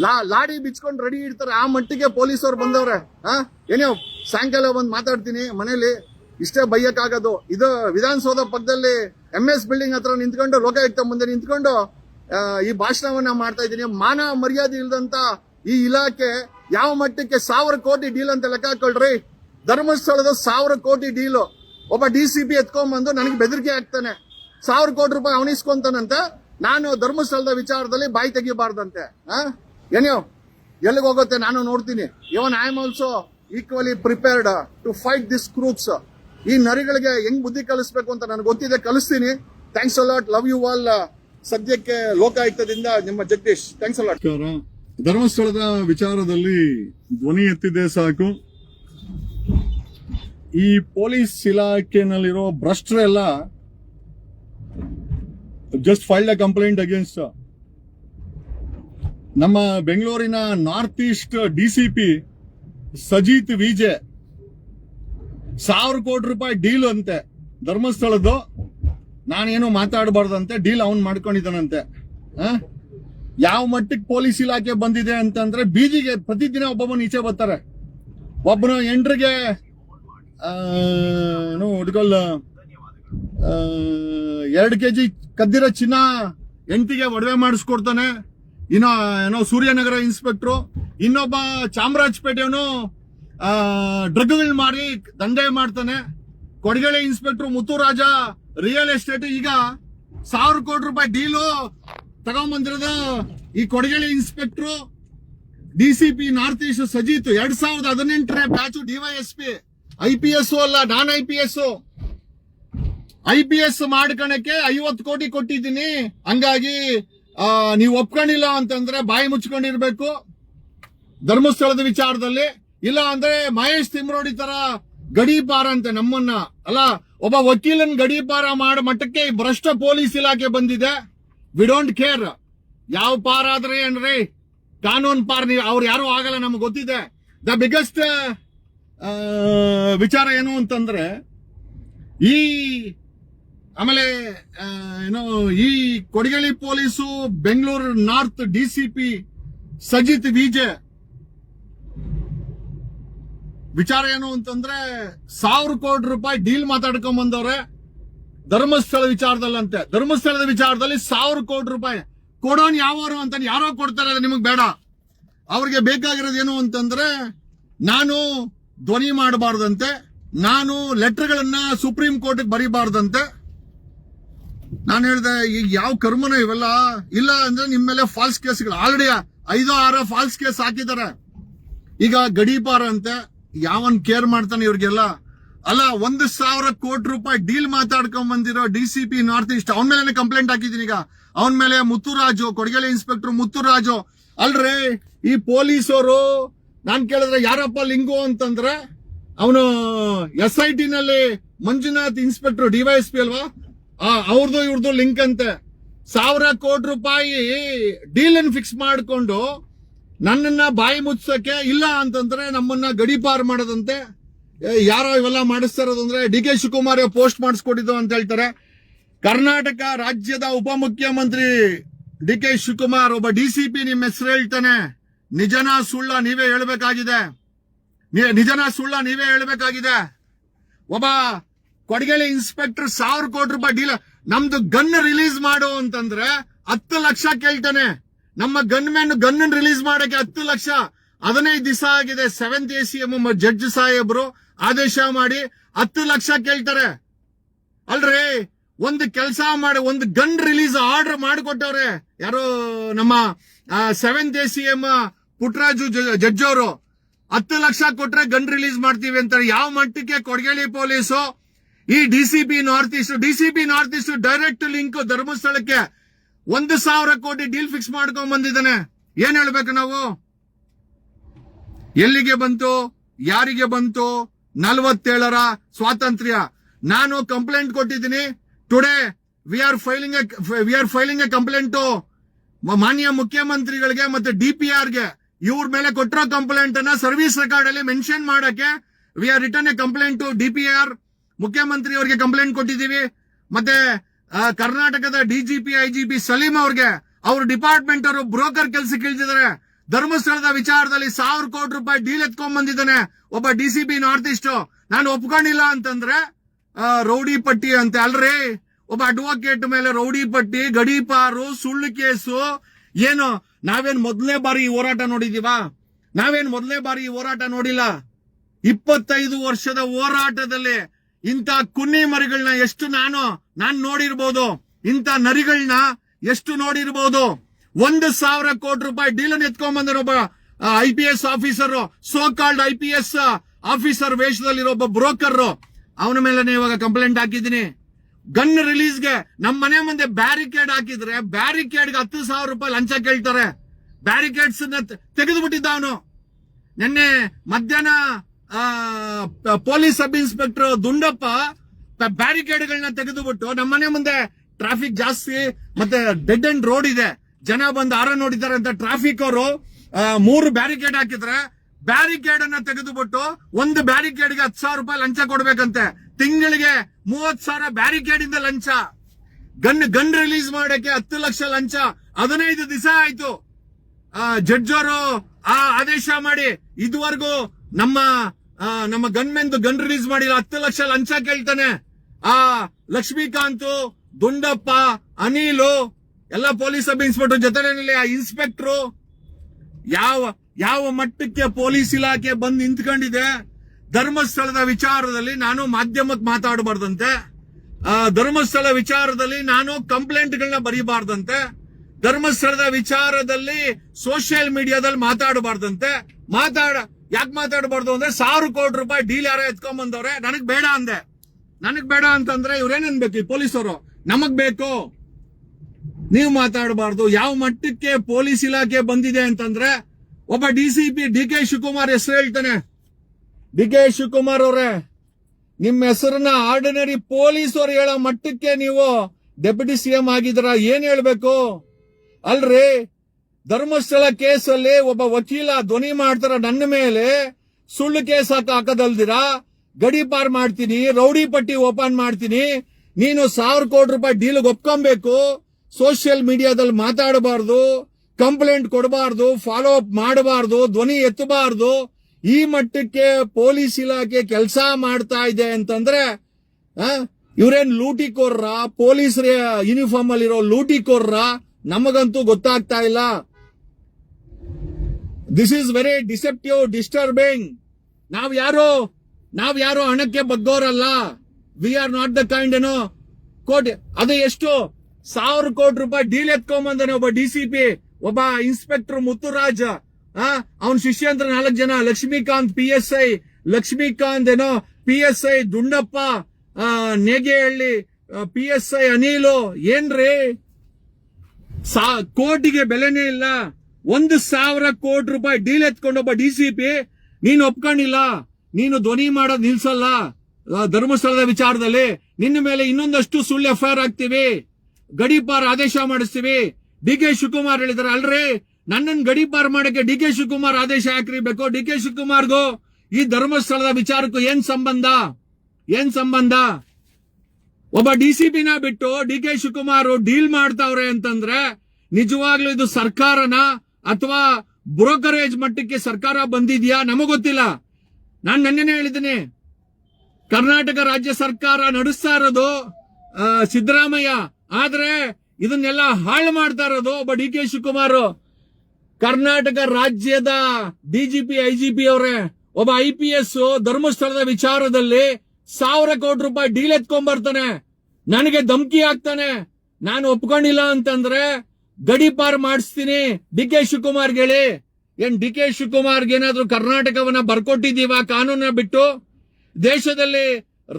A: ಲಾ ಲಾಡಿ ಬಿಚ್ಕೊಂಡು ರೆಡಿ ಇಡ್ತಾರೆ ಆ ಮಟ್ಟಿಗೆ ಪೊಲೀಸರು ಬಂದವ್ರೆ ಆ? ಏನೋ ಸಾಯಂಕಾಲ ಬಂದು ಮಾತಾಡ್ತೀನಿ ಮನೇಲಿ ಇಷ್ಟೇ ಬೈಯಕ್ಕಾಗೋದು. ಇದು ವಿಧಾನಸೌಧ ಪಕ್ಕದಲ್ಲಿ ಎಂ ಎಸ್ ಬಿಲ್ಡಿಂಗ್ ಹತ್ರ ನಿಂತ್ಕೊಂಡು ಲೋಕಾಯುಕ್ತ ಮುಂದೆ ನಿಂತ್ಕೊಂಡು ಈ ಭಾಷಣವನ್ನ ಮಾಡ್ತಾ ಇದ್ದೀನಿ. ಮಾನ ಮರ್ಯಾದೆ ಇಲ್ಲದಂತ ಈ ಇಲಾಖೆ ಯಾವ ಮಟ್ಟಕ್ಕೆ ಸಾವಿರ ಕೋಟಿ ಡೀಲ್ ಅಂತ ಲೆಕ್ಕ ಹಾಕೊಳ್ರಿ? ಧರ್ಮಸ್ಥಳದ ಸಾವಿರ ಕೋಟಿ ಡೀಲು. ಒಬ್ಬ ಡಿ ಸಿ ಪಿ ಎತ್ಕೊಂಡ್ಬಂದು ನನಗೆ ಬೆದರಿಕೆ ಆಗ್ತಾನೆ ಸಾವಿರ ಕೋಟಿ ರೂಪಾಯಿ ಅವನಿಸ್ಕೊಂತಾನಂತೆ ನಾನು ಧರ್ಮಸ್ಥಳದ ವಿಚಾರದಲ್ಲಿ ಬಾಯಿ ತೆಗಿಬಾರ್ದಂತೆ. ಏನೋ ಎಲ್ಲಿಗೆ ಹೋಗುತ್ತೆ ನಾನು ನೋಡ್ತೀನಿ. Even I am also equally prepared to fight this groups ಈ ನರಿಗಳಿಗೆ ಹೆಂಗ್ ಬುದ್ಧಿ ಕಲಿಸ್ಬೇಕು ಅಂತ ನನಗೆ ಗೊತ್ತಿದೆ. ಕಲಿಸ್ತೀನಿ. Thanks a lot love you all ಸದ್ಯಕ್ಕೆ ಲೋಕಾಯುಕ್ತದಿಂದ ನಿಮ್ಮ ಜಗದೀಶ್. ಥ್ಯಾಂಕ್ಸ್ ಅಲಾಟ್
B: ಧರ್ಮಸ್ಥಳದ ವಿಚಾರದಲ್ಲಿ ಧ್ವನಿ ಎತ್ತಿದೆ ಸಾಕು. ಈ ಪೊಲೀಸ್ ಇಲಾಖೆನಲ್ಲಿರೋ ಭ್ರಷ್ಟರೆಲ್ಲ just filed a complaint against ನಮ್ಮ ಬೆಂಗಳೂರಿನ north east DCP Sajith V J ಸಾವಿರ ಕೋಟಿ ರೂಪಾಯಿ ಡೀಲ್ ಅಂತೆ ಧರ್ಮಸ್ಥಳದ್ದು. ನಾನೇನು ಮಾತಾಡಬಾರ್ದಂತೆ, ಡೀಲ್ ಅವನ್ ಮಾಡ್ಕೊಂಡಿದ್ದಾನಂತೆ? ಯಾವ ಮಟ್ಟಕ್ಕೆ ಪೊಲೀಸ್ ಇಲಾಖೆ ಬಂದಿದೆ ಅಂತಂದ್ರೆ ಬೀದಿಗೆ ಪ್ರತಿದಿನ ಒಬ್ಬೊಬ್ಬನ ಈಚೆ ಬರ್ತಾರೆ. ಒಬ್ಬನ ಎಂಟ್ರಿಗೆ ಹುಡ್ಗಲ್ ಎರಡು ಕೆಜಿ ಕದ್ದಿರೋ ಚಿನ್ನ ಎಂಟಿಗೆ ಒಡವೆ ಮಾಡಿಸ್ಕೊಡ್ತಾನೆ. ಇನ್ನ ಏನೋ ಸೂರ್ಯನಗರ ಇನ್ಸ್ಪೆಕ್ಟ್ರು, ಇನ್ನೊಬ್ಬ ಚಾಮರಾಜಪೇಟೆಯವನು ಡ್ರಗ್ಗಳು ಮಾಡಿ ದಂಧೆ ಮಾಡ್ತಾನೆ. Kodigehalli inspector Muthuraja real estate, ಈಗ ಸಾವಿರ ಕೋಟಿ ರೂಪಾಯಿ ಡೀಲು ತಗೊಂಬಂದಿರೋದ ಈ Kodigehalli inspector DCP north east Sajith ಎರಡ್ ಸಾವಿರದ ಹದಿನೆಂಟರ batch DYSP, I P S ಅಲ್ಲ, ನಾನ್ I P S I P S ಮಾಡ್ಕೊಳಕ್ಕೆ ಐವತ್ತು ಕೋಟಿ ಕೊಟ್ಟಿದ್ದೀನಿ. ಹಂಗಾಗಿ ನೀವು ಒಪ್ಕೊಂಡಿಲ್ಲ ಅಂತಂದ್ರೆ ಬಾಯಿ ಮುಚ್ಕೊಂಡಿರ್ಬೇಕು. ಧರ್ಮಸ್ಥಳದ ವಿಚಾರದಲ್ಲಿ. ಇಲ್ಲ ಅಂದ್ರೆ ಮಹೇಶ್ ತಿಮ್ರೋಡಿ ತರ ಗಡೀಪಾರ ಅಂತೆ ನಮ್ಮನ್ನ. ಅಲ್ಲ, ಒಬ್ಬ ವಕೀಲನ್ ಗಡೀಪಾರ ಮಾಡೋ ಮಟ್ಟಕ್ಕೆ ಭ್ರಷ್ಟ ಪೊಲೀಸ್ ಇಲಾಖೆ ಬಂದಿದೆ. ವಿ ಡೋಂಟ್ ಕೇರ್ ಯಾವ ಪಾರ್ ಆದ್ರೆ ಏನ್ರಿ? ಕಾನೂನ್ ಪಾರ್ ನೀವು ಅವ್ರು ಯಾರು ಆಗಲ್ಲ, ನಮ್ಗೆ ಗೊತ್ತಿದೆ. ದ ಬಿಗ್ಗೆಸ್ಟ್ ವಿಚಾರ ಏನು ಅಂತಂದ್ರೆ, ಈ, ಆಮೇಲೆ ಏನು, ಈ Kodigehalli police Bengaluru north D C P Sajith V J, ವಿಚಾರ ಏನು ಅಂತಂದ್ರೆ, ಸಾವಿರ ಕೋಟಿ ರೂಪಾಯಿ ಡೀಲ್ ಮಾತಾಡ್ಕೊಂಡ್ ಬಂದವ್ರೆ, ಧರ್ಮಸ್ಥಳ ವಿಚಾರದಲ್ಲಂತೆ. ಧರ್ಮಸ್ಥಳದ ವಿಚಾರದಲ್ಲಿ ಸಾವಿರ ಕೋಟಿ ರೂಪಾಯಿ. ಕೊಡೋನ್ ಯಾವರು ಅಂತ ಯಾರೋ ಕೊಡ್ತಾರೆ ಅದು ನಿಮಗ್ ಬೇಡ. ಅವ್ರಿಗೆ ಬೇಕಾಗಿರೋದು ಏನು ಅಂತಂದ್ರೆ ನಾನು ಧ್ವನಿ ಮಾಡಬಾರ್ದಂತೆ, ನಾನು ಲೆಟರ್ಗಳನ್ನ ಸುಪ್ರೀಂ ಕೋರ್ಟ್ ಬರೀಬಾರ್ದಂತೆ. ನಾನು ಹೇಳಿದೆ, ಈಗ ಯಾವ ಕರ್ಮನ ಇವೆಲ್ಲ, ಇಲ್ಲ ಅಂದ್ರೆ ನಿಮ್ಮ ಮೇಲೆ ಫಾಲ್ಸ್ ಕೇಸ್ಗಳು ಆಲ್ರೆಡಿ ಐದು ಆರು ಫಾಲ್ಸ್ ಕೇಸ್ ಹಾಕಿದ್ದಾರೆ. ಈಗ ಗಡೀಪಾರ ಅಂತೆ, ಯಾವನ್ ಕೇರ್ ಮಾಡ್ತಾನೆ ಇವ್ರಿಗೆಲ್ಲ? ಅಲ್ಲ, ಒಂದು ಸಾವಿರ ಕೋಟಿ ರೂಪಾಯಿ ಡೀಲ್ ಮಾತಾಡ್ಕೊಂಡ್ ಬಂದಿರೋ D C P north east, ಅವನ ಮೇಲೆ ಕಂಪ್ಲೇಂಟ್ ಹಾಕಿದೀನಿ ಈಗ. ಅವನ ಮೇಲೆ ಮುತ್ತುರಾಜು, ಕೊಡಗೇಲಿ ಇನ್ಸ್ಪೆಕ್ಟರ್ ಮುತ್ತುರಾಜು. ಅಲ್ರಿ, ಈ ಪೊಲೀಸರು, ನಾನ್ ಕೇಳಿದ್ರೆ ಯಾರಪ್ಪ ಲಿಂಗು ಅಂತಂದ್ರೆ, ಅವನು ಎಸ್ ಐ ಟಿ ನಲ್ಲಿ ಮಂಜುನಾಥ್ ಇನ್ಸ್ಪೆಕ್ಟರ್ ಡಿವೈಎಸ್ ಪಿ ಅಲ್ವಾ? ಅವ್ರದ್ದು ಇವ್ರದ್ದು ಲಿಂಕ್ ಅಂತೆ. ಸಾವಿರ ಕೋಟಿ ರೂಪಾಯಿ ಡೀಲ್ ಅನ್ನು ಫಿಕ್ಸ್ ಮಾಡಿಕೊಂಡು ನನ್ನನ್ನ ಬಾಯಿ ಮುಚ್ಚಕ್ಕೆ ಇಲ್ಲ ಅಂತಂದ್ರೆ ನಮ್ಮನ್ನ ಗಡಿಪಾರು ಮಾಡೋದಂತೆ. ಯಾರೋ ಇವೆಲ್ಲ ಮಾಡಿಸ್ತಾ ಇರೋದಂದ್ರೆ ಡಿ ಕೆ ಶಿವಕುಮಾರ್ ಪೋಸ್ಟ್ ಮಾಡಿಸ್ಕೊಟ್ಟಿದ್ದು ಅಂತ ಹೇಳ್ತಾರೆ. ಕರ್ನಾಟಕ ರಾಜ್ಯದ ಉಪಮುಖ್ಯಮಂತ್ರಿ ಡಿ ಕೆ ಶಿವಕುಮಾರ್ ಒಬ್ಬ ಡಿ ಸಿ ಪಿ ನಿಮ್ಮ ಹೆಸರು ಹೇಳ್ತಾನೆ. ನಿಜನ ಸುಳ್ಳ ನೀವೇ ಹೇಳಬೇಕಾಗಿದೆ. ನಿಜನ ಸುಳ್ಳ ನೀವೇ ಹೇಳಬೇಕಾಗಿದೆ. ಒಬ್ಬ ಕೊಡಗೇಲಿ ಇನ್ಸ್ಪೆಕ್ಟರ್ ಸಾವಿರ ಕೋಟಿ ರೂಪಾಯಿ ಡೀಲ, ನಮ್ದು ಗನ್ ರಿಲೀಸ್ ಮಾಡು ಅಂತಂದ್ರೆ ಹತ್ತು ಲಕ್ಷ ಕೇಳ್ತಾನೆ. ನಮ್ಮ ಗನ್ ಮ್ಯಾನ್ ಗನ್ ರಿಲೀಸ್ ಮಾಡಕ್ಕೆ ಹತ್ತು ಲಕ್ಷ. ಹದಿನೈದು ದಿವಸ ಆಗಿದೆ. Seventh A C M judge ಸಾಹೇಬ್ರು. ಆದೇಶ ಮಾಡಿ ಹತ್ತು ಲಕ್ಷ ಕೇಳ್ತಾರೆ. ಅಲ್ರಿ, ಒಂದು ಕೆಲಸ ಮಾಡಿ, ಒಂದು ಗನ್ ರಿಲೀಸ್ ಆರ್ಡರ್ ಮಾಡಿಕೊಟ್ಟವ್ರೆ. ಯಾರು ನಮ್ಮ seventh A C M Putraju judge ಅವರು ಹತ್ತು ಲಕ್ಷ ಕೊಟ್ರೆ ಗನ್ ರಿಲೀಸ್ ಮಾಡ್ತೀವಿ ಅಂತಾರೆ. ಯಾವ ಮಟ್ಟಕ್ಕೆ? ಕೊಡಗೇಳಿ ಪೊಲೀಸು, ಈ D C P north east P north east direct link ಧರ್ಮಸ್ಥಳಕ್ಕೆ ಒಂದು ಸಾವಿರ ಕೋಟಿ ಡೀಲ್ ಫಿಕ್ಸ್ ಮಾಡ್ಕೊಂಡ್ ಬಂದಿದ್ದಾನೆ. ಏನ್ ಹೇಳ್ಬೇಕು ನಾವು? ಎಲ್ಲಿಗೆ ಬಂತು? ಯಾರಿಗೆ ಬಂತು? ನಲವತ್ತೇಳರ ಸ್ವಾತಂತ್ರ್ಯ. ನಾನು ಕಂಪ್ಲೇಂಟ್ ಕೊಟ್ಟಿದ್ದೀನಿ. Today we are filing we are filing a complaint ಮಾನ್ಯ ಮುಖ್ಯಮಂತ್ರಿಗಳಿಗೆ ಮತ್ತೆ ಡಿ ಪಿ ಗೆ ಇವ್ರ ಮೇಲೆ ಕೊಟ್ಟಿರೋ ಕಂಪ್ಲೇಂಟ್ ಅನ್ನ ಸರ್ವಿಸ್ ರೆಕಾರ್ಡ್ ಅಲ್ಲಿ ಮೆನ್ಷನ್ ಮಾಡಕ್ಕೆ we are return a complaint D P R. ಮುಖ್ಯಮಂತ್ರಿ ಅವರಿಗೆ ಕಂಪ್ಲೇಂಟ್ ಕೊಟ್ಟಿದ್ದೀವಿ. ಮತ್ತೆ ಕರ್ನಾಟಕದ ಡಿಜಿಪಿ ಐಜಿಪಿ ಸಲೀಂ ಅವ್ರಿಗೆ. ಅವ್ರ ಡಿಪಾರ್ಟ್ಮೆಂಟ್ ಅವರು ಬ್ರೋಕರ್ ಕೆಲಸಕ್ಕೆ ಇಳಿದಿದ್ದಾರೆ. ಧರ್ಮಸ್ಥಳದ ವಿಚಾರದಲ್ಲಿ ಸಾವಿರ ಕೋಟಿ ರೂಪಾಯಿ ಡೀಲ್ ಎತ್ಕೊಂಡ್ ಬಂದಿದ್ದಾನೆ ಒಬ್ಬ ಬಿ ನಾರ್ತ್ ಈಸ್ಟ್. ನಾನು ಒಪ್ಕೊಂಡಿಲ್ಲ ಅಂತಂದ್ರೆ ರೌಡಿ ಪಟ್ಟಿ ಅಂತ. ಅಲ್ರಿ, ಒಬ್ಬ ಅಡ್ವೊಕೇಟ್ ಮೇಲೆ ರೌಡಿ ಪಟ್ಟಿ ಗಡೀಪಾರು ಸುಳ್ಳು ಕೇಸು. ಏನು, ನಾವೇನ್ ಮೊದಲನೇ ಬಾರಿ ಈ ಹೋರಾಟ ನೋಡಿದೀವಾ? ನಾವೇನ್ ಮೊದಲನೇ ಬಾರಿ ಈ ಹೋರಾಟ ನೋಡಿಲ್ಲ? ಇಪ್ಪತ್ತೈದು ವರ್ಷದ ಹೋರಾಟದಲ್ಲಿ ಇಂಥ ಕುನ್ನಿ ಮರಿಗಳನ್ನ ಎಷ್ಟು ನಾನು ನಾನು ನೋಡಿರ್ಬೋದು. ಇಂಥ ನರಿಗಳನ್ನ ಎಷ್ಟು ನೋಡಿರ್ಬೋದು? ಒಂದು ಸಾವಿರ ಕೋಟಿ ರೂಪಾಯಿ ಡೀಲನ್ ಎತ್ಕೊಂಡ್ ಒಬ್ಬ I P S officer so called I P S officer ವೇಷದಲ್ಲಿರೋ ಒಬ್ಬ ಬ್ರೋಕರ್ ಅವನ ಮೇಲೆ ಇವಾಗ ಕಂಪ್ಲೇಂಟ್ ಹಾಕಿದ್ದೀನಿ. ಗನ್ ರಿಲೀಸ್ಗೆ ನಮ್ಮ ಮನೆ ಮುಂದೆ ಬ್ಯಾರಿಕೇಡ್ ಹಾಕಿದ್ರೆ ಬ್ಯಾರಿಕೇಡ್ಗೆ ಹತ್ತು ಸಾವಿರ ರೂಪಾಯಿ ಲಂಚ ಕೇಳ್ತಾರೆ. ಬ್ಯಾರಿಕೇಡ್ಸ್ ತೆಗೆದು ಬಿಟ್ಟಿದ್ದ ಅವನು. ನಿನ್ನೆ ಮಧ್ಯಾಹ್ನ ಪೊಲೀಸ್ ಸಬ್ ಇನ್ಸ್ಪೆಕ್ಟರ್ ದುಂಡಪ್ಪ ಬ್ಯಾರಿಕೇಡ್ಗಳನ್ನ ತೆಗೆದುಬಿಟ್ಟು ನಮ್ಮನೆ ಮುಂದೆ ಟ್ರಾಫಿಕ್ ಜಾಸ್ತಿ, ಮತ್ತೆ ಡೆಡ್ ಅಂಡ್ ರೋಡ್ ಇದೆ. ಜನ ಬಂದು ಆರ ನೋಡಿದ್ದಾರೆ ಅಂತ ಟ್ರಾಫಿಕ್ ಅವರು ಮೂರು ಬ್ಯಾರಿಕೇಡ್ ಹಾಕಿದ್ರೆ ಬ್ಯಾರಿಕೇಡ್ ಅನ್ನ ತೆಗೆದುಬಿಟ್ಟು ಒಂದು ಬ್ಯಾರಿಕೇಡ್ಗೆ ಹತ್ತು ಸಾವಿರ ರೂಪಾಯಿ ಲಂಚ ಕೊಡ್ಬೇಕಂತೆ. ತಿಂಗಳಿಗೆ ಮೂವತ್ ಸಾವಿರ ಬ್ಯಾರಿಕೇಡ್ ಇಂದ ಲಂಚ. ಗನ್ ಗನ್ ರಿಲೀಸ್ ಮಾಡಕ್ಕೆ ಹತ್ತು ಲಕ್ಷ ಲಂಚ. ಹದಿನೈದು ದಿವಸ ಆಯ್ತು. ಜಡ್ಜ್ ಅವರು ಆ ಆದೇಶ ಮಾಡಿ, ಇದುವರೆಗೂ ನಮ್ಮ ನಮ್ಮ ಗನ್ ಮೆಂದು ಗನ್ ರಿಲೀಸ್ ಮಾಡಿಲ್ಲ, ಹತ್ತು ಲಕ್ಷ ಲಂಚ ಕೇಳ್ತಾನೆ. ಆ, ಲಕ್ಷ್ಮೀಕಾಂತ್, ದುಂಡಪ್ಪ, ಅನಿಲು ಎಲ್ಲ ಪೊಲೀಸ್ ಸಬ್ ಇನ್ಸ್ಪೆಕ್ಟರ್ ಜೊತೆನಲ್ಲಿ ಆ ಇನ್ಸ್ಪೆಕ್ಟ್ರು ಯಾವ ಯಾವ ಮಟ್ಟಕ್ಕೆ ಪೊಲೀಸ್ ಇಲಾಖೆ ಬಂದು ನಿಂತ್ಕೊಂಡಿದೆ, ಧರ್ಮಸ್ಥಳದ ವಿಚಾರದಲ್ಲಿ ನಾನು ಮಾಧ್ಯಮಕ್ಕೆ ಮಾತಾಡಬಾರ್ದಂತೆ ಧರ್ಮಸ್ಥಳ ವಿಚಾರದಲ್ಲಿ ನಾನು ಕಂಪ್ಲೇಂಟ್ಗಳನ್ನ ಬರೀಬಾರ್ದಂತೆ, ಧರ್ಮಸ್ಥಳದ ವಿಚಾರದಲ್ಲಿ ಸೋಷಿಯಲ್ ಮೀಡಿಯಾದಲ್ಲಿ ಮಾತಾಡಬಾರ್ದಂತೆ, ಮಾತಾಡ, ಯಾಕೆ ಮಾತಾಡಬಾರ್ದು ಅಂದ್ರೆ ಸಾವಿರ ಕೋಟಿ ರೂಪಾಯಿ ಡೀಲ್ ಯಾರೋ ಎತ್ಕೊಂಡ್ ಬಂದವ್ರೆ ನನಗ್ ಬೇಡ ಅಂದೆ. ನನಗ್ ಬೇಡ ಅಂತಂದ್ರೆ ಇವ್ರೇನ್ ಅನ್ಬೇಕು ಈ ಪೊಲೀಸರು? ನಮಗ್ ಬೇಕು. ನೀವು ಮಾತಾಡಬಾರ್ದು. ಯಾವ ಮಟ್ಟಕ್ಕೆ ಪೊಲೀಸ್ ಇಲಾಖೆ ಬಂದಿದೆ ಅಂತಂದ್ರೆ ಒಬ್ಬ D C P D K Shivakumar ಹೆಸರು ಹೇಳ್ತಾನೆ. ಡಿ ಕೆ ಶಿವಕುಮಾರ್ ಅವರೇ, ನಿಮ್ಮ ಹೆಸರನ್ನ ಆರ್ಡಿನರಿ ಪೊಲೀಸ್ ಅವ್ರು ಹೇಳೋ ಮಟ್ಟಕ್ಕೆ ನೀವು ಡೆಪ್ಯೂಟಿ ಸಿಎಂ ಆಗಿದ್ರ ಏನ್ ಹೇಳ್ಬೇಕು? ಅಲ್ರಿ, ಧರ್ಮಸ್ಥಳ ಕೇಸಲ್ಲಿ ಒಬ್ಬ ವಕೀಲ ಧ್ವನಿ ಮಾಡ್ತಾರ, ನನ್ನ ಮೇಲೆ ಸುಳ್ಳು ಕೇಸ್ ಹಾಕ ಹಾಕದಲ್ದಿರಾ? ಗಡಿ ಪಾರ್ ಮಾಡ್ತೀನಿ, ರೌಡಿ ಪಟ್ಟಿ ಓಪನ್ ಮಾಡ್ತೀನಿ, ನೀನು ಸಾವಿರ ಕೋಟಿ ರೂಪಾಯಿ ಡೀಲ್ ಒಪ್ಕೊಬೇಕು ಸೋಷಿಯಲ್ ಮೀಡಿಯಾದಲ್ಲಿ ಮಾತಾಡಬಾರ್ದು, ಕಂಪ್ಲೇಂಟ್ ಕೊಡಬಾರ್ದು ಫಾಲೋ ಅಪ್ ಮಾಡಬಾರ್ದು, ಧ್ವನಿ ಎತ್ತಬಾರ್ದು. ಈ ಮಟ್ಟಕ್ಕೆ ಪೊಲೀಸ್ ಇಲಾಖೆ ಕೆಲಸ ಮಾಡ್ತಾ ಇದೆ ಅಂತಂದ್ರೆ ಇವ್ರೇನ್ ಲೂಟಿಕೋರ್ರ ಪೊಲೀಸ್ ಯೂನಿಫಾರ್ಮ್ ಅಲ್ಲಿರೋ ಲೂಟಿಕೋರ್ರ ನಮಗಂತೂ ಗೊತ್ತಾಗ್ತಾ ಇಲ್ಲ. This is very deceptive disturbing ನಾವ್ ಯಾರು? ನಾವ್ ಯಾರು ಹಣಕ್ಕೆ ಬಗ್ಗೋರಲ್ಲ? We are not the kind ಏನೋ, ಕೋಟಿ, ಅದು ಎಷ್ಟು? ಸಾವಿರ ಕೋಟಿ ರೂಪಾಯಿ ಡೀಲ್ ಎತ್ಕೊಂಬಂದಾನೆ ಒಬ್ಬ ಡಿ ಸಿ ಪಿ, ಒಬ್ಬ ಇನ್ಸ್ಪೆಕ್ಟರ್ ಮುತ್ತುರಾಜ. ಆ, ಅವನ ಶಿಷ್ಯಂದ್ರ ನಾಲ್ಕು ಜನ, Lakshmikanth P S I, Lakshmikanth ಏನೋ P S I Dundappa Negehalli P S I, Anil, ಏನ್ರಿ? ಸಾ, ಕೋಟಿಗೆ ಬೆಲೆನೇ ಇಲ್ಲ ಒಂದು ಸಾವಿರ ಕೋಟಿ ರೂಪಾಯಿ ಡೀಲ್ ಎತ್ಕೊಂಡೊಬ್ಬ ಡಿ ಸಿ ಪಿ, ನೀನು ಒಪ್ಕೊಂಡಿಲ್ಲ. ನೀನು ಧ್ವನಿ ಮಾಡೋದ್ ನಿಲ್ಸಲ್ಲ. ಧರ್ಮಸ್ಥಳದ ವಿಚಾರದಲ್ಲಿ ನಿನ್ನ ಮೇಲೆ ಇನ್ನೊಂದಷ್ಟು ಸುಳ್ಳು ಎಫ್ ಆಗ್ತೀವಿ ಗಡೀಪಾರ್ ಆದೇಶ ಮಾಡಿಸ್ತೀವಿ. ಡಿ ಕೆ ಶಿವಕುಮಾರ್ ಹೇಳಿದಾರೆ, ಅಲ್ರಿ ನನ್ನನ್ನು ಗಡೀಪಾರ್ ಮಾಡಕ್ಕೆ ಡಿ ಕೆ ಶಿವಕುಮಾರ್ ಆದೇಶ ಹಾಕಿರ್ಬೇಕು. ಡಿ ಕೆ ಶಿವಕುಮಾರ್ಗೂ ಈ ಧರ್ಮಸ್ಥಳದ ವಿಚಾರಕ್ಕೂ ಏನ್ ಸಂಬಂಧ? ಏನ್ ಸಂಬಂಧ? ಒಬ್ಬ ಡಿ ಸಿ ಪಿನ ಬಿಟ್ಟು ಡಿ ಕೆ ಶಿವಕುಮಾರ್ ಡೀಲ್ ಮಾಡ್ತಾವ್ರೆ ಅಂತಂದ್ರೆ ನಿಜವಾಗ್ಲೂ ಇದು ಸರ್ಕಾರನ ಅಥವಾ ಬ್ರೋಕರೇಜ್ ಮಟ್ಟಕ್ಕೆ ಸರ್ಕಾರ ಬಂದಿದ್ಯಾ? ನಮಗ್ ಗೊತ್ತಿಲ್ಲ. ನಾನ್ ನೆನ್ನೆನೆ ಹೇಳಿದ್ದೀನಿ. ಕರ್ನಾಟಕ ರಾಜ್ಯ ಸರ್ಕಾರ ನಡೆಸ್ತಾ ಇರೋದು ಸಿದ್ದರಾಮಯ್ಯ. ಆದ್ರೆ ಇದನ್ನೆಲ್ಲ ಹಾಳು ಮಾಡ್ತಾ ಇರೋದು ಒಬ್ಬ ಡಿ ಕೆ ಶಿವಕುಮಾರ್. ಕರ್ನಾಟಕ ರಾಜ್ಯದ ಡಿಜಿಪಿ ಐಜಿಪಿ ಅವರೇ, ಒಬ್ಬ ಐ ಪಿ ಎಸ್ ಧರ್ಮಸ್ಥಳದ ವಿಚಾರದಲ್ಲಿ ಸಾವಿರ ಕೋಟಿ ರೂಪಾಯಿ ಡೀಲ್ ಎತ್ಕೊಂಡ್ ಬರ್ತಾನೆ ನನಗೆ ಧಮಕಿ ಆಗ್ತಾನೆ. ನಾನು ಒಪ್ಕೊಂಡಿಲ್ಲ ಅಂತಂದ್ರೆ ಗಡಿಪಾರ್ ಮಾಡಿಸ್ತೀನಿ. ಡಿ ಕೆ ಶಿವಕುಮಾರ್ ಹೇಳಿ. ಏನ್ ಡಿ ಕೆ ಶಿವಕುಮಾರ್ಗೆ ಏನಾದ್ರೂ ಕರ್ನಾಟಕವನ್ನ ಬರ್ಕೊಟ್ಟಿದೀವ ಕಾನೂನ ಬಿಟ್ಟು? ದೇಶದಲ್ಲಿ,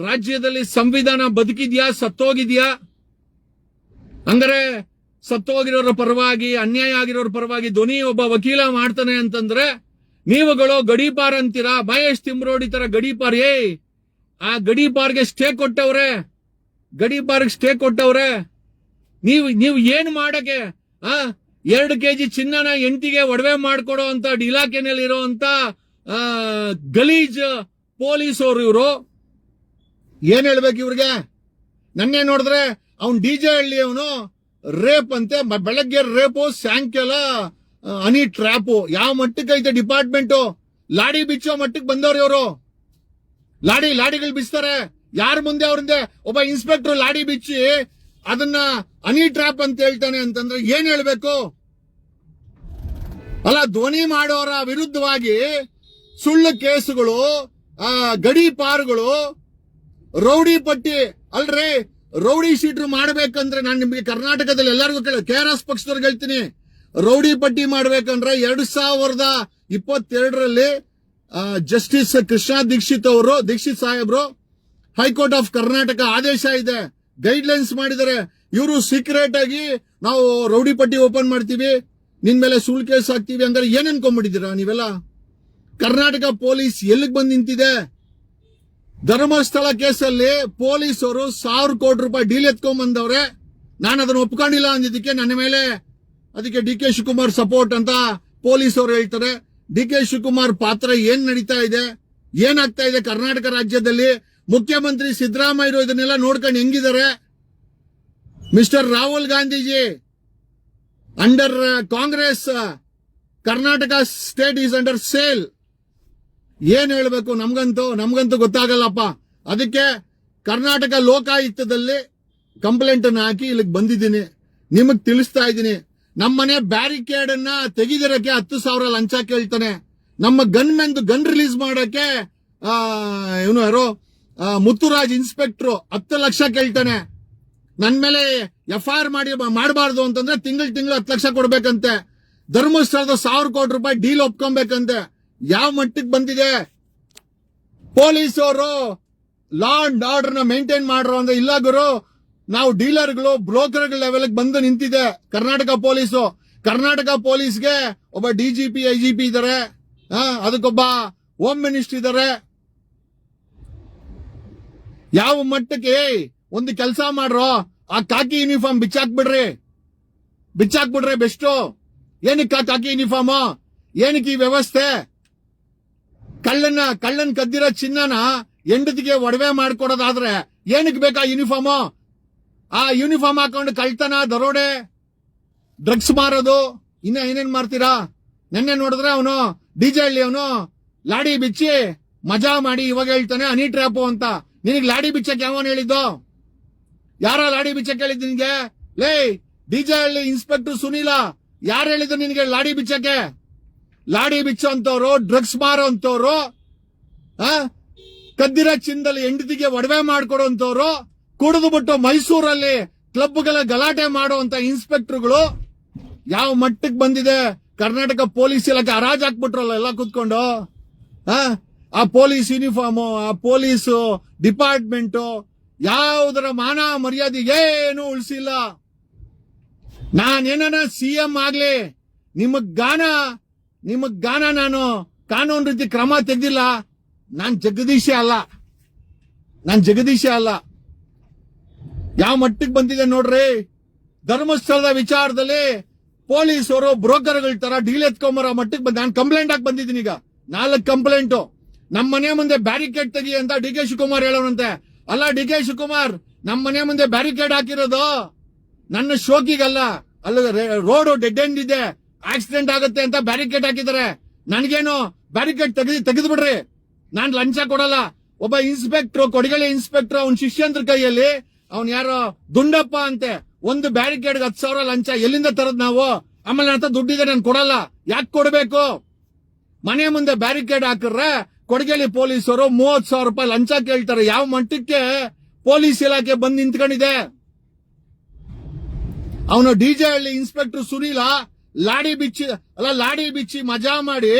B: ರಾಜ್ಯದಲ್ಲಿ ಸಂವಿಧಾನ ಬದುಕಿದ್ಯಾ, ಸತ್ತೋಗಿದ್ಯಾ? ಹಂಗಾರೆ ಸತ್ತೋಗಿರೋರ ಪರವಾಗಿ ಅನ್ಯಾಯ ಆಗಿರೋರ ಪರವಾಗಿ ಧ್ವನಿ ಒಬ್ಬ ವಕೀಲ ಮಾಡ್ತಾನೆ ಅಂತಂದ್ರೆ ನೀವುಗಳು ಗಡೀಪಾರ್ ಅಂತೀರಾ? ಮಹೇಶ್ ತಿಮ್ರೋಡಿ ತರ ಗಡೀಪಾರ್ ಏ ಆ ಗಡೀಪಾರ್ಗೆ ಸ್ಟೇ ಕೊಟ್ಟವ್ರೆ! ಗಡೀಪಾರ್ಗೆ ಸ್ಟೇ ಕೊಟ್ಟವ್ರೆ! ನೀವು ನೀವು ಏನ್ ಮಾಡಕ್ಕೆ? ಆ? ಎರಡು ಕೆಜಿ ಚಿನ್ನನ ಎಂಟಿಗೆ ಒಡವೆ ಮಾಡ್ಕೊಡೋ ಅಂತ ಇಲಾಖೆನಲ್ಲಿ ಇರುವಂತ ಆ, ಗಲೀಜ್ ಪೊಲೀಸ್ ಅವರು ಇವರು. ಏನ್ ಹೇಳ್ಬೇಕು ಇವ್ರಿಗೆ? ನನ್ನೇ ನೋಡಿದ್ರೆ ಅವ್ನ್ ಡಿ ಜೆ ಹಳ್ಳಿ ಅವನು ರೇಪ್ ಅಂತೆ ಬೆಳಗ್ಗೆ ರೇಪು, ಸಾಯಂಕಾಲ ಅನಿ ಟ್ರಾಪು ಯಾವ ಮಟ್ಟಕ್ಕೆ ಐತೆ ಡಿಪಾರ್ಟ್ಮೆಂಟ್? ಲಾಡಿ ಬಿಚ್ಚೋ ಮಟ್ಟಕ್ಕೆ ಬಂದವ್ರಿ ಇವರು. ಲಾಡಿ, ಲಾಡಿಗಳು ಬಿಚ್ತಾರೆ. ಯಾರ ಮುಂದೆ ಅವ್ರಿಂದ? ಒಬ್ಬ ಇನ್ಸ್ಪೆಕ್ಟರ್ ಲಾಡಿ ಬಿಚ್ಚಿ ಅದನ್ನ ಅನಿ ಟ್ರ್ಯಾಪ್ ಅಂತ ಹೇಳ್ತಾನೆ ಅಂತಂದ್ರೆ ಏನ್ ಹೇಳ್ಬೇಕು? ಅಲ್ಲ, ಧ್ವನಿ ಮಾಡೋರ ವಿರುದ್ಧವಾಗಿ ಸುಳ್ಳು ಕೇಸುಗಳು ಗಡಿ ಪಾರುಗಳು, ರೌಡಿ ಪಟ್ಟಿ, ಅಲ್ರಿ? ರೌಡಿ ಶೀಟ್ರು ಮಾಡ್ಬೇಕಂದ್ರೆ ನಾನು ನಿಮಗೆ ಕರ್ನಾಟಕದಲ್ಲಿ ಎಲ್ಲರಿಗೂ ಕೇಳ, ಕೆ ಆರ್ ಎಸ್ ಪಕ್ಷದವ್ರು ಹೇಳ್ತೀನಿ. ರೌಡಿ ಪಟ್ಟಿ ಮಾಡ್ಬೇಕಂದ್ರೆ ಎರಡು ಸಾವಿರದ ಇಪ್ಪತ್ತೆರಡರಲ್ಲಿ ಜಸ್ಟಿಸ್ ಕೃಷ್ಣ ದೀಕ್ಷಿತ್ ಅವರು, ದೀಕ್ಷಿತ್ ಸಾಹೇಬ್ರು, ಹೈಕೋರ್ಟ್ ಆಫ್ ಕರ್ನಾಟಕ ಆದೇಶ ಇದೆ. ಗೈಡ್ ಲೈನ್ಸ್ ಮಾಡಿದ್ದಾರೆ. ಇವರು ಸೀಕ್ರೆಟ್ ಆಗಿ ನಾವು ರೌಡಿ ಪಟ್ಟಿ ಓಪನ್ ಮಾಡ್ತೀವಿ. ನಿನ್ ಮೇಲೆ ಸುಳ್ಳು ಕೇಸ್ ಹಾಕ್ತೀವಿ. ಅಂದ್ರೆ ಏನ್ ಅನ್ಕೊಂಡ್ಬಿಟ್ಟಿದ್ದೀರಾ ನೀವೆಲ್ಲ? ಕರ್ನಾಟಕ ಪೊಲೀಸ್ ಎಲ್ಲಿಗೆ ಬಂದು ನಿಂತಿದೆ? ಧರ್ಮಸ್ಥಳ ಕೇಸಲ್ಲಿ ಪೊಲೀಸರು ಸಾವಿರ ಕೋಟಿ ರೂಪಾಯಿ ಡೀಲ್ ಎತ್ಕೊಂಡ್ ಬಂದವ್ರೆ ನಾನು ಅದನ್ನ ಒಪ್ಕೊಂಡಿಲ್ಲ ಅಂದಿದ್ದಕ್ಕೆ ನನ್ನ ಮೇಲೆ ಅದಕ್ಕೆ ಡಿ ಕೆ ಶಿವಕುಮಾರ್ ಸಪೋರ್ಟ್ ಅಂತ ಪೊಲೀಸರು ಹೇಳ್ತಾರೆ. ಡಿ ಕೆ ಶಿವಕುಮಾರ್ ಪಾತ್ರ ಏನ್ ನಡೀತಾ ಇದೆ? ಏನಾಗ್ತಾ ಇದೆ ಕರ್ನಾಟಕ ರಾಜ್ಯದಲ್ಲಿ? ಮುಖ್ಯಮಂತ್ರಿ ಸಿದ್ದರಾಮಯ್ಯ ಇದನ್ನೆಲ್ಲ ನೋಡ್ಕೊಂಡು ಹೆಂಗಿದ್ದಾರೆ? Mister Rahul Gandhiji under Congress, Karnataka state is under sale. ಏನ್ ಹೇಳ್ಬೇಕು ನಮ್ಗಂತೂ ನಮ್ಗಂತೂ ಗೊತ್ತಾಗಲ್ಲಪ್ಪ. ಅದಕ್ಕೆ ಕರ್ನಾಟಕ ಲೋಕಾಯುಕ್ತದಲ್ಲಿ ಕಂಪ್ಲೇಂಟ್ ಅನ್ನು ಹಾಕಿ ಇಲ್ಲಿಗೆ ಬಂದಿದ್ದೀನಿ. ನಿಮಗ್ ತಿಳಿಸ್ತಾ ಇದ್ದೀನಿ. ನಮ್ಮನೆ ಬ್ಯಾರಿಕೇಡ್ ಅನ್ನ ತೆಗಿದಿರಕ್ಕೆ ಹತ್ತು ಸಾವಿರ ಲಂಚ ಕೇಳ್ತಾನೆ. ನಮ್ಮ ಗನ್ ಮೆಂದು ಗನ್ ರಿಲೀಸ್ ಮಾಡಕ್ಕೆ ಇವನು ಯಾರೋ? ಮುತ್ತುರಾಜ್ ಇನ್ಸ್ಪೆಕ್ಟ್ರು ಹತ್ತು ಲಕ್ಷ ಕೇಳ್ತಾನೆ. ನನ್ ಮೇಲೆ ಎಫ್ ಐ ಆರ್ ಮಾಡಿ, ಮಾಡಬಾರ್ದು ಅಂತಂದ್ರೆ ತಿಂಗಳು ತಿಂಗಳು ಹತ್ತು ಲಕ್ಷ ಕೊಡ್ಬೇಕಂತೆ. ಧರ್ಮಸ್ಥಳದ ಸಾವಿರ ಕೋಟಿ ರೂಪಾಯಿ ಡೀಲ್ ಒಪ್ಕೊಬೇಕಂತೆ. ಯಾವ ಮಟ್ಟಕ್ಕೆ ಬಂದಿದೆ? ಪೊಲೀಸರು ಲಾ ಅಂಡ್ ಆರ್ಡರ್ನ ಮೇಂಟೈನ್ ಮಾಡ್ರು ಅಂದ್ರೆ ಇಲ್ಲ ಗುರು ನಾವು ಡೀಲರ್ಗಳು ಬ್ರೋಕರ್ಗಳ ಲೆವೆಲ್ ಬಂದು ನಿಂತಿದೆ. ಕರ್ನಾಟಕ ಪೊಲೀಸು. ಕರ್ನಾಟಕ ಪೊಲೀಸ್ಗೆ ಒಬ್ಬ D G P DGP IGP ಇದಾರೆ. ಆ, ಅದಕ್ಕೊಬ್ಬ ಹೋಮ್ ಮಿನಿಸ್ಟರ್ ಇದ್ದಾರೆ ಯಾವ ಮಟ್ಟಕ್ಕೆ ಒಂದು ಕೆಲಸ ಮಾಡ್ರೋ ಆ ಕಾಕಿ ಯೂನಿಫಾರ್ಮ್ ಬಿಚ್ಚಾಕ್ಬಿಡ್ರಿ. ಬಿಚ್ಚಾಕ್ಬಿಡ್ರಿ ಬೆಸ್ಟು. ಏನಕ್ಕೆ ಕಾಕಿ ಯೂನಿಫಾರ್ಮ್ ಏನಕ್ಕೆ ಈ ವ್ಯವಸ್ಥೆ? ಕಳ್ಳನ್ನ, ಕಳ್ಳನ್ ಕದ್ದಿರೋ ಚಿನ್ನನ ಹೆಂಡತಿಗೆ ಒಡವೆ ಮಾಡ್ಕೊಡೋದಾದ್ರೆ ಏನಕ್ಕೆ ಬೇಕಾ ಯೂನಿಫಾರ್ಮ್ ಆ ಯೂನಿಫಾರ್ಮ್ ಹಾಕೊಂಡು ಕಳ್ತನ ದರೋಡೆ ಡ್ರಗ್ಸ್ ಮಾರೋದು. ಇನ್ನ ಏನೇನ್ ಮಾಡ್ತೀರಾ? ನೆನ್ನೆ ನೋಡಿದ್ರೆ ಅವನು ಡಿಜೆ ಹಳ್ಳಿ ಅವನು ಲಾಡಿ ಬಿಚ್ಚಿ ಮಜಾ ಮಾಡಿ ಇವಾಗ ಹೇಳ್ತಾನೆ ಅನಿ ಟ್ರ್ಯಾಪು ಅಂತ. ನಿನಗೆ ಲಾಡಿ ಬಿಚ್ಚಕ್ಕೆ ಯಾವನ್ ಹೇಳಿದ್ದು? ಯಾರ ಲಾಡಿ ಬಿಚ್ಚಕ್ಕೆ ಹೇಳಿದ್ದು ನಿನ್ಗೆ? ಲೇ ಡಿಜೆ ಹಳ್ಳಿ ಇನ್ಸ್ಪೆಕ್ಟರ್ ಸುನೀಲ, ಯಾರು ಹೇಳಿದ್ರು ನಿನಗೆ ಲಾಡಿ ಬಿಚ್ಚಕ್ಕೆ? ಲಾಡಿ ಬಿಚ್ಚೋ ಅಂತವ್ರು ಡ್ರಗ್ಸ್ ಮಾರೋ ಅಂತವ್ರು ಆ? ಕದ್ದಿರೋ ಚಿನ್ನದಲ್ಲಿ ಹೆಂಡತಿಗೆ ಒಡವೆ ಮಾಡ್ಕೊಡೋಂತವ್ರು ಕುಡಿದು ಬಿಟ್ಟು ಮೈಸೂರಲ್ಲಿ ಕ್ಲಬ್ಗಳ ಗಲಾಟೆ ಮಾಡುವಂತ ಇನ್ಸ್ಪೆಕ್ಟರ್ಗಳು ಯಾವ ಮಟ್ಟಕ್ಕೆ ಬಂದಿದೆ? ಕರ್ನಾಟಕ ಪೊಲೀಸ್ ಇಲಾಖೆ ಹರಾಜ್ ಹಾಕ್ಬಿಟ್ರಲ್ಲ ಎಲ್ಲ ಕೂತ್ಕೊಂಡು? ಆ? ಪೊಲೀಸ್ ಯೂನಿಫಾರ್ಮ್, ಆ ಪೊಲೀಸ್ ಡಿಪಾರ್ಟ್ಮೆಂಟ್ ಯಾವುದರ ಮಾನ ಮರ್ಯಾದೆ ಏನು ಉಳಿಸಿಲ್ಲ. ನಾನೇನ ಸಿ ಎಂ ಆಗ್ಲಿ, ನಿಮಗ್ ಗಾನ ನಿಮಗ್ ಗಾನ ನಾನು? ಕಾನೂನು ರೀತಿ ಕ್ರಮ ತೆಗ್ದಿಲ್ಲ. ನಾನ್ ಜಗದೀಶ ಅಲ್ಲ. ನಾನ್ ಜಗದೀಶ ಅಲ್ಲ. ಯಾವ ಮಟ್ಟಿಗೆ ಬಂದಿದೆ ನೋಡ್ರಿ? ಧರ್ಮಸ್ಥಳದ ವಿಚಾರದಲ್ಲಿ ಪೊಲೀಸರು ಬ್ರೋಕರ್ಗಳ ತರ ಡೀಲ್ ಎತ್ಕೊಂಬರೋ ಮಟ್ಟಿಗೆ ಬಂದ ನಾನು ಕಂಪ್ಲೇಂಟ್ ಹಾಕಿ ಬಂದಿದ್ದೀನಿ ಈಗ. ನಾಲ್ಕು ಕಂಪ್ಲೇಂಟ್ ನಮ್ಮ ಮನೆ ಮುಂದೆ ಬ್ಯಾರಿಕೇಡ್ ತೆಗಿ ಅಂತ ಡಿ ಕೆ ಶಿವಕುಮಾರ್ ಹೇಳೋನಂತೆ ಅಲ್ಲ ಡಿ ಕೆ ಶಿವಕುಮಾರ್ ನಮ್ಮ ಮನೆ ಮುಂದೆ ಬ್ಯಾರಿಕೇಡ್ ಹಾಕಿರೋದು ನನ್ನ ಶೋಕಿಗಲ್ಲ. ಅಲ್ಲ ರೋಡ್ ಡೆಡ್ ಎಂಡ್ ಇದೆ. ಆಕ್ಸಿಡೆಂಟ್ ಆಗುತ್ತೆ ಅಂತ ಬ್ಯಾರಿಕೇಡ್ ಹಾಕಿದ್ದಾರೆ. ನನಗೇನು ಬ್ಯಾರಿಕೇಡ್ ತೆಗೆದು ತೆಗೆದು ಬಿಡ್ರಿ. ನಾನ್ ಲಂಚ ಕೊಡಲ್ಲ. ಒಬ್ಬ ಇನ್ಸ್ಪೆಕ್ಟರ್ ಕೊಡಗಳಿ ಇನ್ಸ್ಪೆಕ್ಟರ್ ಅವ್ನ ಶಿಷ್ಯಂದ್ರ ಕೈಯಲ್ಲಿ ಅವ್ನ್ ಯಾರೋ ದುಂಡಪ್ಪ ಅಂತೆ. ಒಂದು ಬ್ಯಾರಿಕೇಡ್ ಹತ್ತು ಸಾವಿರ ಲಂಚ ಎಲ್ಲಿಂದ ತರದ್ ನಾವು? ಆಮೇಲೆ ನನ್ನ ದುಡ್ಡಿದೆ, ನಾನು ಕೊಡಲ್ಲ. ಯಾಕೆ ಕೊಡಬೇಕು? ಮನೆ ಮುಂದೆ ಬ್ಯಾರಿಕೇಡ್ ಹಾಕಿದ್ರೆ ಕೊಡಗೇಲಿ ಪೊಲೀಸರು ಮೂವತ್ ಸಾವಿರ ರೂಪಾಯಿ ಲಂಚ ಕೇಳ್ತಾರೆ. ಯಾವ ಮಟ್ಟಕ್ಕೆ ಪೊಲೀಸ್ ಇಲಾಖೆ ಬಂದು ನಿಂತ್ಕೊಂಡಿದೆ? ಅವನು ಡಿಜೆ ಹಳ್ಳಿ ಇನ್ಸ್ಪೆಕ್ಟರ್ ಸುನೀಲ ಲಾಡಿ ಬಿಚ್ಚಿ, ಅಲ್ಲ, ಲಾಡಿ ಬಿಚ್ಚಿ ಮಜಾ ಮಾಡಿ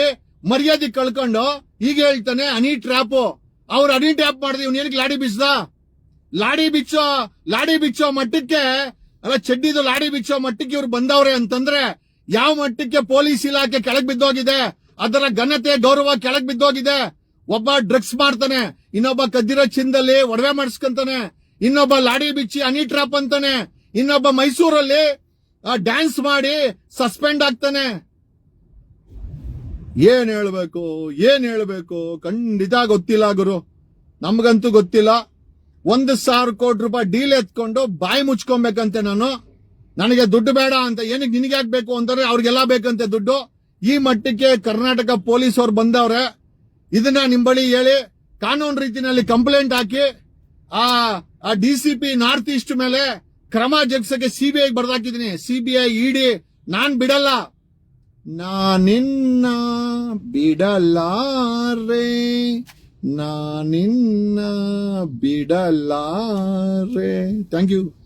B: ಮರ್ಯಾದೆ ಕಳ್ಕೊಂಡು ಈಗ ಹೇಳ್ತಾನೆ ಅನಿ ಟ್ರ್ಯಾಪ್. ಅವ್ರು ಅನಿ ಟ್ರ್ಯಾಪ್ ಮಾಡಿದ್ವಿ ಇವ್ನ ಏನಕ್ಕೆ ಲಾಡಿ ಬಿಚ್ಚದ? ಲಾಡಿ ಬಿಚ್ಚೋ ಲಾಡಿ ಬಿಚ್ಚೋ ಮಟ್ಟಕ್ಕೆ, ಅಲ್ಲ, ಚಡ್ಡಿದು ಲಾಡಿ ಬಿಚ್ಚೋ ಮಟ್ಟಕ್ಕೆ ಇವ್ರು ಬಂದವ್ರೆ ಅಂತಂದ್ರೆ ಯಾವ ಮಟ್ಟಕ್ಕೆ ಪೊಲೀಸ್ ಇಲಾಖೆ ಕೆಳಗ್ ಬಿದ್ದೋಗಿದೆ? ಅದರ ಘನತೆ, ಗೌರವ ಕೆಳಗ್ ಬಿದ್ದೋಗಿದೆ. ಒಬ್ಬ ಡ್ರಗ್ಸ್ ಮಾಡ್ತಾನೆ, ಇನ್ನೊಬ್ಬ ಕದ್ದಿರೋ ಚಿಂದಲ್ಲಿ ಒಡವೆ ಮಾಡಿಸ್ಕೊಂತಾನೆ, ಇನ್ನೊಬ್ಬ ಲಾಡಿ ಬಿಚ್ಚಿ ಅನಿ ಟ್ರಾಪ್ ಅಂತಾನೆ, ಇನ್ನೊಬ್ಬ ಮೈಸೂರಲ್ಲಿ ಡ್ಯಾನ್ಸ್ ಮಾಡಿ ಸಸ್ಪೆಂಡ್ ಆಗ್ತಾನೆ. ಏನ್ ಹೇಳ್ಬೇಕು ಏನ್ ಹೇಳ್ಬೇಕು? ಖಂಡಿತ ಗೊತ್ತಿಲ್ಲ ಗುರು. ನಮ್ಗಂತೂ ಗೊತ್ತಿಲ್ಲ. ಒಂದು ಸಾವಿರ ಕೋಟಿ ರೂಪಾಯಿ ಡೀಲ್ ಎತ್ಕೊಂಡು ಬಾಯಿ ಮುಚ್ಕೊಬೇಕಂತೆ ನಾನು. ನನಗೆ ದುಡ್ಡು ಬೇಡ ಅಂತ ಏನಕ್ಕೆ ನಿನಗೆ ಹಾಕ್ಬೇಕು ಬೇಕು ಅಂತಾರೆ ಅವ್ರಿಗೆಲ್ಲ ಬೇಕಂತೆ ದುಡ್ಡು. ಈ ಮಟ್ಟಕ್ಕೆ ಕರ್ನಾಟಕ ಪೊಲೀಸ್ ಅವ್ರು ಬಂದವ್ರೆ, ಇದನ್ನ ನಿಮ್ ಬಳಿ ಹೇಳಿ, ಕಾನೂನು ರೀತಿನಲ್ಲಿ ಕಂಪ್ಲೇಂಟ್ ಹಾಕಿ, ಆ D C P north east ಮೇಲೆ ಕ್ರಮ ಜಗ್ಸಕ್ಕೆ ಸಿಬಿಐ ಬರ್ದಾಕಿದೀನಿ ಸಿಬಿಐ ಇಡಿ ನಾನ್ ಬಿಡಲ್ಲ. ನಾನಿನ್ನ ಬಿಡಲಾರೆ. ನಾನಿನ್ನ ಬಿಡಲಾರೆ. Thank you.